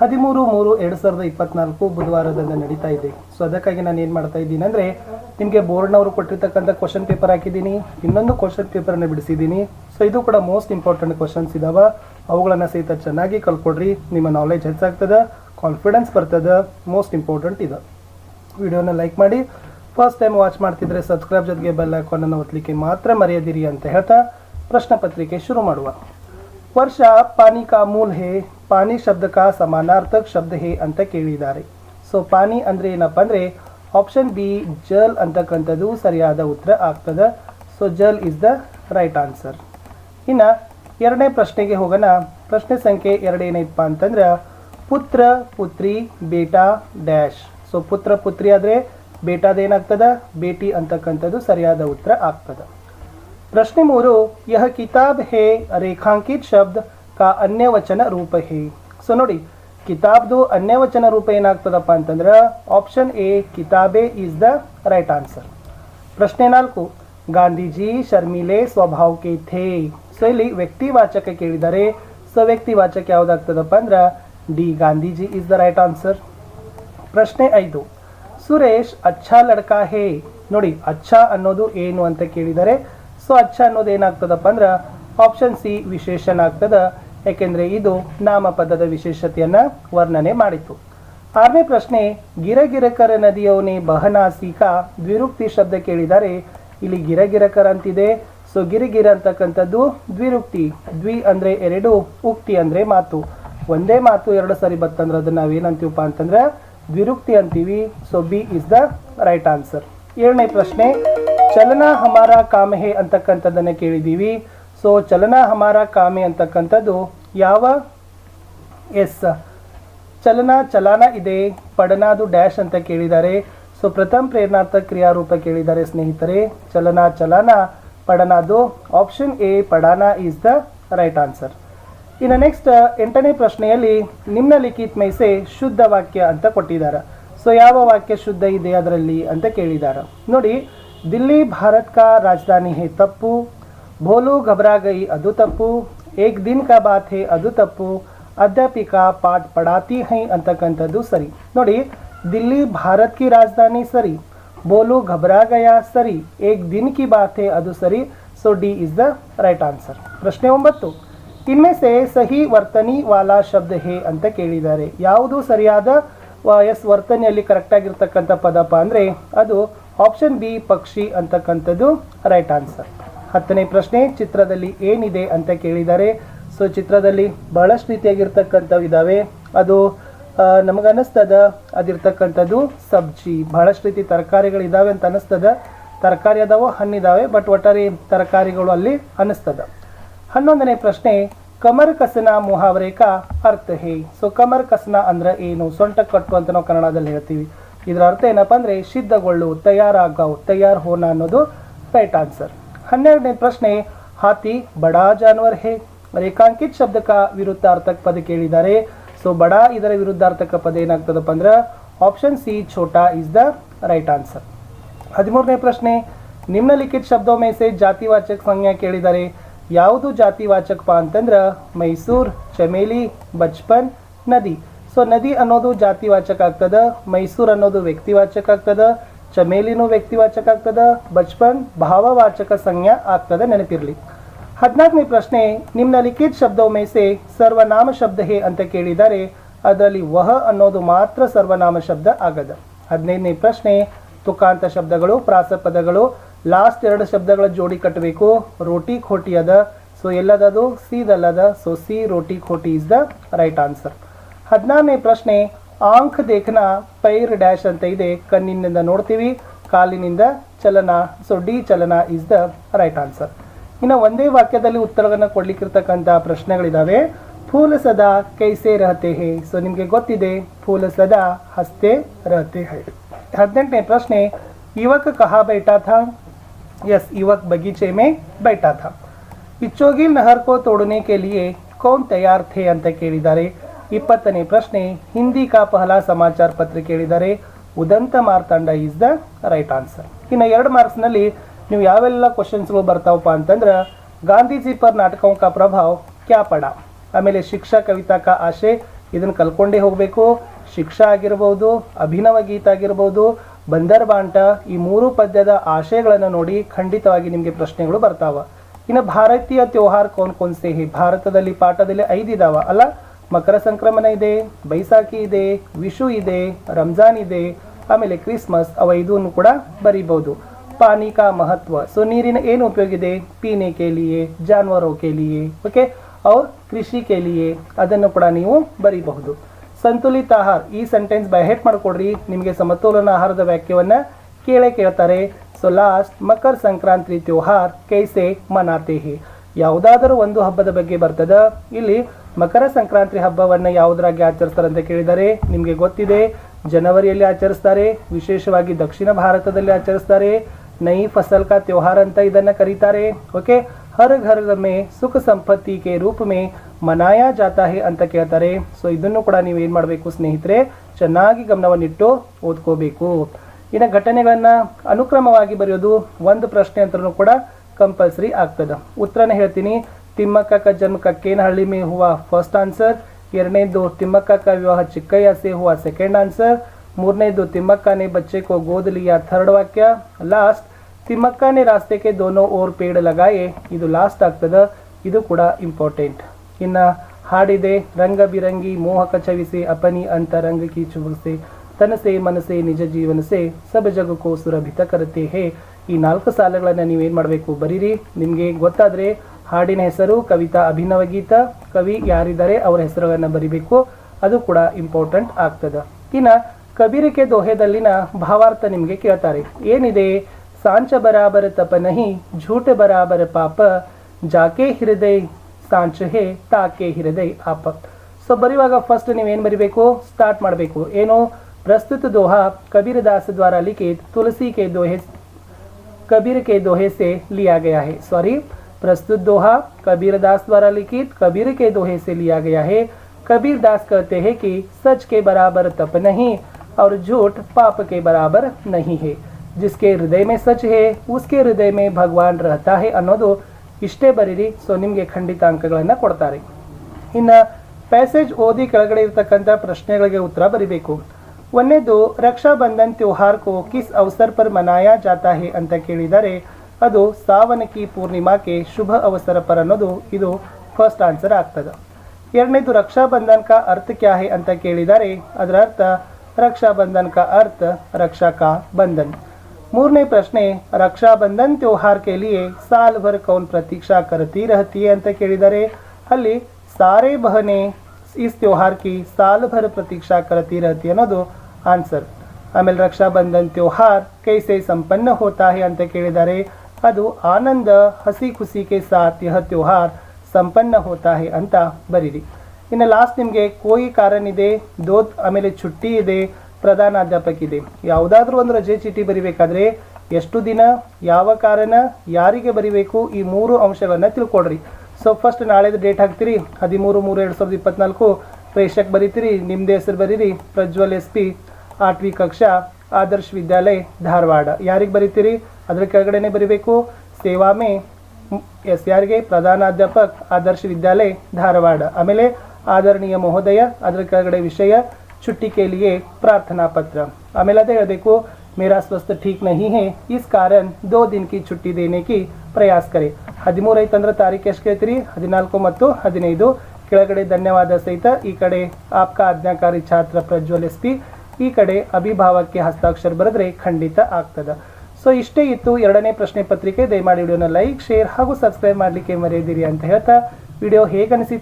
ಹದಿಮೂರು, ಮೂರು, ಎರಡು ಸಾವಿರದ ಇಪ್ಪತ್ನಾಲ್ಕು ಬುಧವಾರದಂದು ನಡೀತಾ ಇದೆ. ಸೊ ಅದಕ್ಕಾಗಿ ನಾನು ಏನು ಮಾಡ್ತಾ ಇದ್ದೀನಿ ಅಂದರೆ, ನಿಮಗೆ ಬೋರ್ಡ್ನವರು ಕೊಟ್ಟಿರ್ತಕ್ಕಂಥ ಕ್ವಶನ್ ಪೇಪರ್ ಹಾಕಿದ್ದೀನಿ. ಇನ್ನೊಂದು ಕ್ವಶನ್ ಪೇಪರನ್ನು ಬಿಡಿಸಿದ್ದೀನಿ. ಸೊ ಇದು ಕೂಡ ಮೋಸ್ಟ್ ಇಂಪಾರ್ಟೆಂಟ್ ಕ್ವಶನ್ಸ್ ಇದಾವೆ. ಅವುಗಳನ್ನು ಸಹಿತ ಚೆನ್ನಾಗಿ ಕಲ್ಕೊಡ್ರಿ ನಿಮ್ಮ ನಾಲೆಜ್ ಹೆಚ್ಚಾಗ್ತದೆ ಕಾನ್ಫಿಡೆನ್ಸ್ ಬರ್ತದೆ ಮೋಸ್ಟ್ ಇಂಪಾರ್ಟೆಂಟ್ ಇದು. ವಿಡಿಯೋನ ಲೈಕ್ ಮಾಡಿ. ಫಸ್ಟ್ ಟೈಮ್ ವಾಚ್ ಮಾಡ್ತಿದ್ರೆ ಸಬ್ಸ್ಕ್ರೈಬ್ ಜೊತೆಗೆ ಬೆಲ್ ಐಕಾನನ್ನು ಒತ್ತಲಿಕ್ಕೆ ಮಾತ್ರ ಮರೆಯದಿರಿ ಅಂತ ಹೇಳ್ತಾ ಪ್ರಶ್ನೆ ಪತ್ರಿಕೆ ಶುರು ಮಾಡುವ. ವರ್ಷ ಪಾನಿ ಕಾ ಮೂಲ್ ಹೇ ಪಾನಿ ಶಬ್ದಕ ಸಮಾನಾರ್ಥಕ ಶಬ್ದ ಹೇ ಅಂತ ಕೇಳಿದ್ದಾರೆ. ಸೊ ಪಾನಿ ಅಂದ್ರೆ ಏನಪ್ಪ ಅಂದ್ರೆ ಆಪ್ಷನ್ ಬಿ ಜಲ್ ಅಂತಕ್ಕಂಥದ್ದು ಸರಿಯಾದ ಉತ್ತರ ಆಗ್ತದ. So jal is the right answer ಇನ್ನು ಎರಡನೇ ಪ್ರಶ್ನೆಗೆ ಹೋಗೋಣ. ಪ್ರಶ್ನೆ ಸಂಖ್ಯೆ ಎರಡು ಏನೈತಪ್ಪ ಅಂತಂದ್ರೆ ಪುತ್ರ, ಪುತ್ರಿ, ಬೇಟಾ, ಡ್ಯಾಶ್. ಸೊ ಪುತ್ರ, ಪುತ್ರಿ ಆದರೆ ಬೇಟಾದೇನಾಗ್ತದ ಬೇಟಿ ಅಂತಕ್ಕಂಥದ್ದು ಸರಿಯಾದ ಉತ್ತರ ಆಗ್ತದೆ. ಪ್ರಶ್ನೆ ಮೂರು, ಯಹ ಕಿತಾಬ್ ಹೇ ರೇಖಾಂಕಿತ್ ಶಬ್ದ ಕಾ ಅನ್ಯವಚನ ರೂಪ ಹೇ ಸೊ ನೋಡಿ, ಕಿತಾಬ್ದು ಅನ್ಯವಚನ ರೂಪ ಏನಾಗ್ತದಪ್ಪ ಅಂತಂದ್ರೆ ಆಪ್ಷನ್ ಎ ಕಿತಾಬೆ ಈಸ್ ದ ರೈಟ್ ಆನ್ಸರ್ ಪ್ರಶ್ನೆ ನಾಲ್ಕು, ಗಾಂಧೀಜಿ ಶರ್ಮಿಲೆ ಸ್ವಭಾವಕ್ಕೆ ಥೇ ಸೊ ಇಲ್ಲಿ ವ್ಯಕ್ತಿವಾಚಕ ಕೇಳಿದರೆ, ಸೊ ವ್ಯಕ್ತಿವಾಚಕ ಯಾವ್ದಾಗ್ತದಪ್ಪ ಅಂದ್ರೆ D Gandhiji is the right answer ಪ್ರಶ್ನೆ ಐದು, ಸುರೇಶ್ ಅಚ್ಛಾ ಲಡ್ಕಾ ಹೇ. ನೋಡಿ ಅಚ್ಛಾ ಅನ್ನೋದು ಏನು ಅಂತ ಕೇಳಿದರೆ, ಸೊ ಅಚ್ಚಾ ಅನ್ನೋದು ಏನಾಗ್ತದಪ್ಪ ಅಂದ್ರೆ ಆಪ್ಷನ್ ಸಿ ವಿಶೇಷಣ ಆಗ್ತದ ಯಾಕೆಂದ್ರೆ ಇದು ನಾಮಪದದ ವಿಶೇಷತೆಯನ್ನ ವರ್ಣನೆ ಮಾಡಿತು. ಆರನೇ ಪ್ರಶ್ನೆ, ಗಿರಗಿರಕರ ನದಿಯವನೇ ಬಹನಾಸಿಕ ದ್ವಿರುಕ್ತಿ ಶಬ್ದ ಕೇಳಿದರೆ ಇಲ್ಲಿ ಗಿರಗಿರಕರ ಅಂತಿದೆ. ಸೊ, ಗಿರಿಗಿರ ಅಂತಕ್ಕಂಥದ್ದು ದ್ವಿರುಕ್ತಿ, ದ್ವಿ ಅಂದ್ರೆ ಎರಡು, ಉಕ್ತಿ ಅಂದ್ರೆ ಮಾತು. ಒಂದೇ ಮಾತು ಎರಡು ಸರಿ ಬತ್ತಂದ್ರೆ ಅದನ್ನ ನಾವೇನಂತೀವಪ್ಪ ಅಂತಂದ್ರೆ ದ್ವಿರುಕ್ತಿ ಅಂತೀವಿ. So, B is the right answer. ಏಳನೇ ಪ್ರಶ್ನೆ, ಚಲನ ಹಮಾರ ಕಾಮಹೆ ಅಂತಕ್ಕಂಥದ್ದನ್ನ ಕೇಳಿದ್ದೀವಿ. ಸೊ ಚಲನ ಹಮಾರ ಕಾಮಿ ಅಂತಕ್ಕಂಥದ್ದು ಯಾವ? ಎಸ್. ಚಲನ ಚಲಾನ ಇದೆ. ಪಡನಾದು ಡ್ಯಾಶ್ ಅಂತ ಕೇಳಿದ್ದಾರೆ ಸೊ ಪ್ರಥಮ ಪ್ರೇರಣಾರ್ಥ ಕ್ರಿಯಾರೂಪ ಕೇಳಿದ್ದಾರೆ ಸ್ನೇಹಿತರೆ, ಚಲನ ಚಲಾನ, ಪಡನಾದು ಆಪ್ಷನ್ ಎ ಪಡಾನ ಈಸ್ ದ ರೈಟ್ ಆನ್ಸರ್ ಇನ್ನು ನೆಕ್ಸ್ಟ್ ಎಂಟನೇ ಪ್ರಶ್ನೆಯಲ್ಲಿ ನಿಮ್ನಲಿಖಿತ್ ಮೈಸೆ ಶುದ್ಧ ವಾಕ್ಯ ಅಂತ ಕೊಟ್ಟಿದ್ದಾರೆ. ಸೊ ಯಾವ ವಾಕ್ಯ ಶುದ್ಧ ಇದೆ ಅದರಲ್ಲಿ ಅಂತ ಕೇಳಿದ್ದಾರೆ. ನೋಡಿ, ದಿಲ್ಲಿ ಭಾರತ್ ಕಾ ರಾಜಧಾನಿ ಹೇ ತಪ್ಪು. ಭೋಲು ಘಬರಾ ಗೈ ಅದು ತಪ್ಪು ಏಕ್ ದಿನ್ ಕಾ ಬಾತ್ ಹೇ ಅದು ತಪ್ಪು ಅಧ್ಯಾಪಿಕಾ ಪಾಠ ಪಡಾತಿ ಹೈ ಅಂತಕ್ಕಂಥದ್ದು ಸರಿ ನೋಡಿ ದಿಲ್ಲಿ ಭಾರತ್ ಕಿ ರಾಜಧಾನಿ ಸರಿ ಬೋಲು ಘಬರಾ ಗಯಾ ಸರಿ ಏಕ್ ದಿನ್ ಕಿ ಬಾತ್ ಹೇ ಅದು ಸರಿ so D is the right answer ಪ್ರಶ್ನೆ ಒಂಬತ್ತು ಇನ್ಮೆ ಸೆ ಸಹಿ ವರ್ತನಿ ವಾಲಾ ಶಬ್ದ ಹೇ ಅಂತ ಕೇಳಿದ್ದಾರೆ ಯಾವುದು ಸರಿಯಾದ ಎಸ್ ವರ್ತನೆಯಲ್ಲಿ ಕರೆಕ್ಟ್ ಆಗಿರ್ತಕ್ಕಂಥ ಪದಪ ಅಂದರೆ, ಅದು ಆಪ್ಷನ್ ಬಿ ಪಕ್ಷಿ ಅಂತಕ್ಕಂಥದ್ದು ರೈಟ್ ಆನ್ಸರ್ ಹತ್ತನೇ ಪ್ರಶ್ನೆ, ಚಿತ್ರದಲ್ಲಿ ಏನಿದೆ ಅಂತ ಕೇಳಿದ್ದಾರೆ ಸೊ ಚಿತ್ರದಲ್ಲಿ ಬಹಳಷ್ಟು ರೀತಿಯಾಗಿರ್ತಕ್ಕಂಥವು ಇದ್ದಾವೆ. ಅದು ನಮಗೆ ಅನ್ನಿಸ್ತದ ಅದಿರ್ತಕ್ಕಂಥದ್ದು ಸಬ್ಜಿ. ಬಹಳಷ್ಟು ರೀತಿ ತರಕಾರಿಗಳಿದ್ದಾವೆ ಅಂತ ಅನ್ನಿಸ್ತದ ತರಕಾರಿ ಅದಾವೆ ಹಣ್ಣಿದಾವೆ ಬಟ್ ಒಟ್ಟಾರೆ ತರಕಾರಿಗಳು ಅಲ್ಲಿ ಅನ್ನಿಸ್ತದ ಹನ್ನೊಂದನೇ ಪ್ರಶ್ನೆ ಕಮರ್ ಕಸನ ಮುಹಾವರೇಕ ಅರ್ಥ ಹೇ? ಸೊ ಕಮರ್ ಕಸನ ಅಂದ್ರೆ ಏನು? ಸೊಂಟ ಕಟ್ಟು ಅಂತ ನಾವು ಕನ್ನಡದಲ್ಲಿ ಹೇಳ್ತೀವಿ. ಇದರ ಅರ್ಥ ಏನಪ್ಪ ಅಂದ್ರೆ ಸಿದ್ಧಗೊಳ್ಳು ತಯಾರಾಗವು ತಯಾರು ಹೋನ ಅನ್ನೋದು ರೈಟ್ ಆನ್ಸರ್ ಹನ್ನೆರಡನೇ ಪ್ರಶ್ನೆ, ಹಾತಿ ಬಡಾ ಜಾನುವರ್ ಹೇ? ರೇಖಾಂಕಿತ್ ಶಬ್ದಕ ವಿರುದ್ಧಾರ್ಥಕ ಪದ ಕೇಳಿದ್ದಾರೆ. ಸೊ ಬಡಾ ಇದರ ವಿರುದ್ಧಾರ್ಥಕ ಪದ ಏನಾಗ್ತದಪ್ಪ ಅಂದ್ರೆ ಆಪ್ಷನ್ ಸಿ ಛೋಟಾ ಇಸ್ ದ ರೈಟ್ ಆನ್ಸರ್ ಹದಿಮೂರನೇ ಪ್ರಶ್ನೆ, ನಿಮ್ನಲಿಖಿತ ಶಬ್ದೋ ಮೇಸೆ ಜಾತಿವಾಚಕ ಸಂಜ್ಞಾ ಕೇಳಿದ್ದಾರೆ ಯಾವುದು ಜಾತಿವಾಚಕಪ್ಪ ಅಂತಂದ್ರೆ, ಮೈಸೂರು, ಚಮೇಲಿ, ಬಚ್ಪನ್, ನದಿ. ಸೊ ನದಿ ಅನ್ನೋದು ಜಾತಿವಾಚಕ ಆಗ್ತದ, ಮೈಸೂರು ಅನ್ನೋದು ವ್ಯಕ್ತಿವಾಚಕ ಆಗ್ತದ ಚಮೇಲಿನೂ ವ್ಯಕ್ತಿವಾಚಕ ಆಗ್ತದ, ಬಚ್ಪನ್ ಭಾವವಾಚಕ ಸಂಜ್ಞಾ ಆಗ್ತದ ನೆನಪಿರಲಿ. ಹದಿನಾಲ್ಕನೇ ಪ್ರಶ್ನೆ ನಿಮ್ಮ ಲಿಖಿತ್ ಶಬ್ದವು ಮೇಸೆ ಸರ್ವನಾಮ ಶಬ್ದ ಹೇ ಅಂತ ಕೇಳಿದರೆ ಅದರಲ್ಲಿ ವಹ ಅನ್ನೋದು ಮಾತ್ರ ಸರ್ವನಾಮ ಶಬ್ದ ಆಗದ? ಹದಿನೈದನೇ ಪ್ರಶ್ನೆ, ತುಕಾಂತ ಶಬ್ದಗಳು, ಪ್ರಾಸಪದಗಳು, ಲಾಸ್ಟ್ ಎರಡು ಶಬ್ದಗಳ ಜೋಡಿ ಕಟ್ಟಬೇಕು, ರೋಟಿ ಖೋಟಿ ಅದ, ಸೊ ಎಲ್ಲದದು ಸೀದಲ್ಲದ, ಸೊ ಸಿ ರೋಟಿ ಖೋಟಿ ಇಸ್ ದ ರೈಟ್ ಆನ್ಸರ್. ಹದಿನಾರನೇ ಪ್ರಶ್ನೆ ಆಂಕ್ ದೇಖನ ಪೈರ್ ಡ್ಯಾಶ್ ಅಂತ ಇದೆ, ಕಣ್ಣಿನಿಂದ ನೋಡ್ತೀವಿ, ಕಾಲಿನಿಂದ ಚಲನ ಸೊ ಡಿ ಚಲನ ಇಸ್ ದ ರೈಟ್ ಆನ್ಸರ್ ಇನ್ನು ಒಂದೇ ವಾಕ್ಯದಲ್ಲಿ ಉತ್ತರವನ್ನು ಕೊಡ್ಲಿಕ್ಕಿರ್ತಕ್ಕಂಥ ಪ್ರಶ್ನೆಗಳಿದ್ದಾವೆ ಫೂಲ ಸದಾ ಕೈಸೆ ರಹತೆ ಹೇ. ಸೊ ನಿಮಗೆ ಗೊತ್ತಿದೆ ಫೂಲ ಸದಾ ಹಸ್ತೆ ರಹತೆ ಹೇ. ಹದಿನೆಂಟನೇ ಪ್ರಶ್ನೆ ಯುವಕ ಕಹ ಬೈಟಾ ಥಾ ಎಸ್ ಯುವಕ್ ಬಗೀಚೆ ಮೇ ಬೈಟಾ ಥಾ ಇಚ್ಚೋಗಿಲ್ ತೋಡನೆ ಕೇಳಿಯೇ ಲಿಯೆ, ಕೌನ್ ತಯಾರ್ ಥೇ ಅಂತ ಕೇಳಿದ್ದಾರೆ. ಇಪ್ಪತ್ತನೇ ಪ್ರಶ್ನೆ, ಹಿಂದಿ ಕಾ ಪಹಲಾ ಸಮಾಚಾರ ಪತ್ರಿಕೆ ಹೇಳಿದರೆ Udant Martand is the right answer. ಇನ್ನು ಎರಡು ಮಾರ್ಕ್ಸ್ನಲ್ಲಿ ನೀವು ಯಾವೆಲ್ಲ ಕ್ವಶನ್ಸ್ಗಳು ಬರ್ತಾವಪ್ಪ ಅಂತಂದ್ರೆ, ಗಾಂಧೀಜಿ ಪರ್ ನಾಟಕ ಕಾ ಪ್ರಭಾವ್ ಕ್ಯಾ ಪಡ? ಆಮೇಲೆ ಶಿಕ್ಷಾ ಕವಿತಾ ಕಾ ಆಶೆ, ಇದನ್ನು ಕಲ್ಕೊಂಡೇ ಹೋಗಬೇಕು. ಶಿಕ್ಷಾ ಆಗಿರ್ಬೋದು, ಅಭಿನವ ಗೀತ ಆಗಿರ್ಬೋದು, ಬಂದರ್ ಬಾಂಟ, ಈ ಮೂರು ಪದ್ಯದ ಆಶಯಗಳನ್ನು ನೋಡಿ ಖಂಡಿತವಾಗಿ ನಿಮಗೆ ಪ್ರಶ್ನೆಗಳು ಬರ್ತಾವ. ಇನ್ನು ಭಾರತೀಯ ತ್ಯೋಹಾರ್ ಕೌನ್ ಕೌನ್ಸೆ ಸೇಹಿ ಭಾರತದಲ್ಲಿ ಪಾಠದಲ್ಲಿ ಐದಿದಾವ ಅಲ್ಲ? ಮಕರ ಸಂಕ್ರಮಣ ಇದೆ ಬೈಸಾಖಿ ಇದೆ, ವಿಶು ಇದೆ, ರಂಜಾನ್ ಇದೆ, ಆಮೇಲೆ ಕ್ರಿಸ್ಮಸ್ ಅವ ಇದನ್ನು ಕೂಡ ಬರೀಬಹುದು. ಪಾನಿ ಕಾ ಮಹತ್ವ. ಸೊ ನೀರಿನ ಏನು ಉಪಯೋಗ ಇದೆ? ಪೀನೆ ಕೇಳಿಯೆ ಲಿಯೆ ಜಾನುವಾರು ಕೇಳಿಯೆ ಓಕೆ ಅವ್ರ ಕೃಷಿ ಕೇಳಿಯೆ, ಅದನ್ನು ಕೂಡ ನೀವು ಬರೀಬಹುದು. ಸಂತುಲಿತ ಆಹಾರ. ಈ ಸೆಂಟೆನ್ಸ್ ಬೈ ಹೆಟ್ ಮಾಡ್ಕೊಡ್ರಿ. ನಿಮಗೆ ಸಮತೋಲನ ಆಹಾರದ ವ್ಯಾಖ್ಯವನ್ನು ಕೇಳೇ ಕೇಳ್ತಾರೆ. ಸೊ ಲಾಸ್ಟ್ ಮಕರ ಸಂಕ್ರಾಂತಿ ತ್ಯೋಹಾರ್ ಕೈಸೆ ಮನಾತೆ ಯಾವುದಾದರೂ ಒಂದು ಹಬ್ಬದ ಬಗ್ಗೆ ಬರ್ತದ? ಇಲ್ಲಿ ಮಕರ ಸಂಕ್ರಾಂತಿ ಹಬ್ಬವನ್ನು ಯಾವುದರಾಗಿ ಆಚರಿಸ್ತಾರೆ ಅಂತ ಕೇಳಿದರೆ ನಿಮಗೆ ಗೊತ್ತಿದೆ, ಜನವರಿಯಲ್ಲಿ ಆಚರಿಸ್ತಾರೆ, ವಿಶೇಷವಾಗಿ ದಕ್ಷಿಣ ಭಾರತದಲ್ಲಿ ಆಚರಿಸ್ತಾರೆ, ನೈ ಫಸಲ್ ಕಾ ತ್ಯೋಹಾರ್ ಅಂತ ಇದನ್ನ ಕರೀತಾರೆ, ಓಕೆ? ಹರ್ ಘರ್ ಮೇ ಸುಖ ಸಂಪತ್ತಿ ಕೆ ರೂಪ ಮೇ ಮನಾಯ ಜಾತಾ ಹೇ ಅಂತ ಕೇಳ್ತಾರೆ. ಸೊ ಇದನ್ನು ಕೂಡ ನೀವು ಏನು ಮಾಡಬೇಕು ಸ್ನೇಹಿತರೆ? ಚೆನ್ನಾಗಿ ಗಮನವನ್ನಿಟ್ಟು ಓದ್ಕೋಬೇಕು. ಇನ್ನು ಘಟನೆಗಳನ್ನ ಅನುಕ್ರಮವಾಗಿ ಬರೆಯೋದು ಒಂದು ಪ್ರಶ್ನೆ ಅಂತಲೂ ಕೂಡ ಕಂಪಲ್ಸರಿ ಆಗ್ತದ. ಉತ್ತರನ ಹೇಳ್ತೀನಿ. ತಿಮ್ಮಕ್ಕ ಜನ್ಮ ಕಕ್ಕೇನಹಳ್ಳಿ ಮೇ ಹುವ ಫಸ್ಟ್ ಆನ್ಸರ್ ಎರಡನೇದು ತಿಮ್ಮಕ್ಕ ವಿವಾಹ ಚಿಕ್ಕಯ್ಯ ಸೆ ಹುವ ಸೆಕೆಂಡ್ ಆನ್ಸರ್ ಮೂರನೇದು ತಿಮ್ಮಕ್ಕನೆ ಬಚ್ಚೆ ಕೋ ಗೋದ್ ಲಿಯಾ ಥರ್ಡ್ ವಾಕ್ಯ. ಲಾಸ್ಟ್ ತಿಮ್ಮಕ್ಕನೆ ರಾಸ್ತೆಗೆ ದೋನೋ ಓರ್ ಪೇಡ್ ಲಗಾಯೆ. ಇದು ಲಾಸ್ಟ್ ಆಗ್ತದೆ, ಇದು ಕೂಡ ಇಂಪಾರ್ಟೆಂಟ್ ಇನ್ನು ಹಾಡಿದೆ, ರಂಗ ಬಿರಂಗಿ ಮೋಹಕ ಚವಿಸೆ ಅಪನಿ ಅಂತ ರಂಗ ಚುಬಸೆ ತನಸೆ ಮನಸೆ, ನಿಜ ಜೀವನಸೆ, ಸಬ ಜಗಕ್ಕೋ ಸುರಭಿತ ಕರತೆ ಹೇ. ಈ ನಾಲ್ಕು ಸಾಲಗಳನ್ನು ನೀವೇನು ಮಾಡಬೇಕು, ಬರೀರಿ. ನಿಮಗೆ ಗೊತ್ತಾದ್ರೆ ಹಾಡಿನ ಹೆಸರು, ಕವಿತಾ ಅಭಿನವ ಗೀತ, ಕವಿ ಯಾರಿದ್ದಾರೆ ಅವರ ಹೆಸರುಗಳನ್ನು ಬರಿಬೇಕು. ಅದು ಕೂಡ ಇಂಪಾರ್ಟೆಂಟ್ ಆಗ್ತದೆ. ಇನ್ನು ಕಬೀರಿಕೆ ದೋಹೆದಲ್ಲಿನ ಭಾವಾರ್ಥ ನಿಮಗೆ ಕೇಳ್ತಾರೆ. ಏನಿದೆ? ಸಾಂಚ ಬರಾಬರ ತಪನಹಿ ಝೂಟ ಬರಾಬರ ಪಾಪ, ಜಾಕೆ ಹಿರದೈ, ಸಾಂಚ ಹೇ, ತಾಕೆ ಹಿರದೈ ಆಪ. ಸೊ ಬರೆಯುವಾಗ ಫಸ್ಟ್ ನೀವೇನು ಬರಿಬೇಕು? ಸ್ಟಾರ್ಟ್ ಮಾಡಬೇಕು. ಏನು? ಪ್ರಸ್ತುತ ದೋಹಾ ಕಬೀರದಾಸ ದ್ವಾರ ಲಿಖಿತ್ ತುಳಸಿ ಕೆ ದೋಹೆ ಕಬೀರ ಕೆ ದೋಹೆ ಸೆ ಲಿಯಾ ಗಯಾ ಹೇ ಸಾರಿ प्रस्तुत दोहा कबीर दास द्वारा लिखित कबीर के दोहे से लिया गया है कबीर दास कहते हैं कि सच के बराबर तप नहीं और झूठ पाप के बराबर नहीं है जिसके हृदय में सच है उसके हृदय में भगवान रहता है ಅನ್ನೋದು ಇಷ್ಟೇ ಬರೀರಿ ಸೊ ನಿಮಗೆ ಖಂಡಿತ ಅಂಕಗಳನ್ನು ಕೊಡ್ತಾರೆ ಇನ್ನು ಪ್ಯಾಸೇಜ್ ಓದಿ ಕೆಳಗಡೆ ಇರತಕ್ಕಂಥ ಪ್ರಶ್ನೆಗಳಿಗೆ ಉತ್ತರ ಬರಿಬೇಕು ಒಂದನೇದು ರಕ್ಷಾ ಬಂಧನ್ ತ್ಯೋಹಾರ್ ಕೋ ಕಿಸ್ ಅವಸರ್ ಪರ್ ಮನಾಯಾ ಜಾತಾ ಹೇ ಅಂತ ಕೇಳಿದರೆ ಅದು ಸಾವನಕಿ ಪೂರ್ಣಿಮಾಕ್ಕೆ ಶುಭ ಅವಸರ ಪರ ಅನ್ನೋದು ಇದು ಫಸ್ಟ್ ಆನ್ಸರ್ ಆಗ್ತದೆ. ಎರಡನೇದು ರಕ್ಷಾ ಬಂಧನ್ ಅರ್ಥ ಕ್ಯಾಹೆ ಅಂತ ಕೇಳಿದರೆ ಅದರ ಅರ್ಥ ರಕ್ಷಾ ಬಂಧನ್ ಅರ್ಥ ರಕ್ಷಾ ಕಾ ಬಂಧನ್. ಮೂರನೇ ಪ್ರಶ್ನೆ ರಕ್ಷಾ ಬಂಧನ್ ತ್ಯೋಹಾರ್ ಕೆ ಸಾಲ್ ಭರ್ ಕೌನ್ ಪ್ರತೀಕ್ಷಾ ಕರತಿ ರಹತಿ ಅಂತ ಕೇಳಿದರೆ ಅಲ್ಲಿ ಸಾರೆ ಬಹನೆ ಇಸ್ ತ್ಯೋಹಾರ್ ಕಿ ಸಾಲ್ ಭರ್ ಪ್ರತೀಕ್ಷಾ ಕರತಿ ರಹತಿ ಅನ್ನೋದು ಆನ್ಸರ್ ಆಮೇಲೆ ರಕ್ಷಾ ಬಂಧನ್ ತ್ಯೋಹಾರ್ ಕೈಸೆ ಸಂಪನ್ನ ಹೋತಾಹೆ ಅಂತ ಕೇಳಿದರೆ ಅದು ಆನಂದ, ಹಸಿ ಖುಷಿ ಸಾಥ್ ಯಹ ತ್ಯೋಹಾರ್ ಸಂಪನ್ನ ಹೋತಾ ಹೇ ಅಂತ ಬರೀರಿ. ಇನ್ನು ಲಾಸ್ಟ್ ನಿಮಗೆ ಕೋಯಿ ಇದೆ ದೋತ್ ಆಮೇಲೆ ಚುಟ್ಟಿ ಇದೆ ಪ್ರಧಾನಾಧ್ಯಾಪಕ ಇದೆ ಯಾವುದಾದ್ರೂ ಒಂದು ರಜೆ ಚೀಟಿ ಬರಿಬೇಕಾದ್ರೆ ಎಷ್ಟು ದಿನ, ಯಾವ ಕಾರಣ, ಯಾರಿಗೆ ಬರಿಬೇಕು, ಈ ಮೂರು ಅಂಶಗಳನ್ನು ತಿಳ್ಕೊಡ್ರಿ ಸೊ ಫಸ್ಟ್ ನಾಳೆದು ಡೇಟ್ ಹಾಕ್ತೀರಿ, ಹದಿಮೂರು ಮೂರು ಎರಡು ಸಾವಿರದ ಇಪ್ಪತ್ನಾಲ್ಕು ಪ್ರೇಷಕ್ ಬರೀತೀರಿ, ನಿಮ್ದು ಹೆಸರು ಬರೀರಿ, ಪ್ರಜ್ವಲ್ ಎಸ್ ಪಿ, ಆಟ್ವಿ ಕಕ್ಷಾ, ಆದರ್ಶ್ ವಿದ್ಯಾಲಯ, ಧಾರವಾಡ. ಯಾರಿಗೆ ಬರೀತೀರಿ? ಅದರ ಕೆಳಗಡೆನೆ ಬರೀಬೇಕು. ಸೇವಾ ಮೇ ಎಸ್ಗೆ ಪ್ರಧಾನಾಧ್ಯಾಪಕ ಆದರ್ಶ ವಿದ್ಯಾಲಯ, ಧಾರವಾಡ. ಆಮೇಲೆ ಆದರಣೀಯ ಮಹೋದಯ, ಅದರ ಕೆಳಗಡೆ ವಿಷಯ ಚುಟ್ಟಿ ಕೇಳಿಗೆ ಪ್ರಾರ್ಥನಾ ಪತ್ರ. ಆಮೇಲೆ ಅದೇ ಹೇಳಬೇಕು, ಮೇರಾ ಸ್ವಸ್ಥ ಠೀಕ್ ನಹಿ ಹೇ, ಇಸ್ ಕಾರಣ ದೋ ದಿನ ಕಿ ಚುಟ್ಟಿ ದೇನೆ ಕಿ ಪ್ರಯಾಸ ಕರೆ. ಹದಿಮೂರು ಐತಂದ್ರ ತಾರೀಕು ಎಷ್ಟು ಕೇಳ್ತೀರಿ? ಹದಿನಾಲ್ಕು ಮತ್ತು ಹದಿನೈದು. ಕೆಳಗಡೆ ಧನ್ಯವಾದ ಸಹಿತ ಈ ಕಡೆ ಆಪ್ಕ ಆಜ್ಞಾಕಾರಿ ಛಾತ್ರ ಪ್ರಜ್ವಲ್ ಎಸ್ ಪಿ ಈ ಕಡೆ ಅಭಿಭಾವಕ್ಕೆ ಹಸ್ತಾಕ್ಷರ ಬರೆದ್ರೆ ಖಂಡಿತ ಆಗ್ತದೆ. ಸೊ ಇಷ್ಟೇ ಇತ್ತು ಎರಡನೇ ಪ್ರಶ್ನೆ ಪತ್ರಿಕೆ. ದಯಮಾಡಿ ವಿಡಿಯೋನ ಲೈಕ್ ಶೇರ್ ಹಾಗೂ ಸಬ್ಸ್ಕ್ರೈಬ್ ಮಾಡಲಿಕ್ಕೆ ಮರೆಯದಿರಿ ಅಂತ ಹೇಳ್ತಾ, ವಿಡಿಯೋ ಹೇಗೆ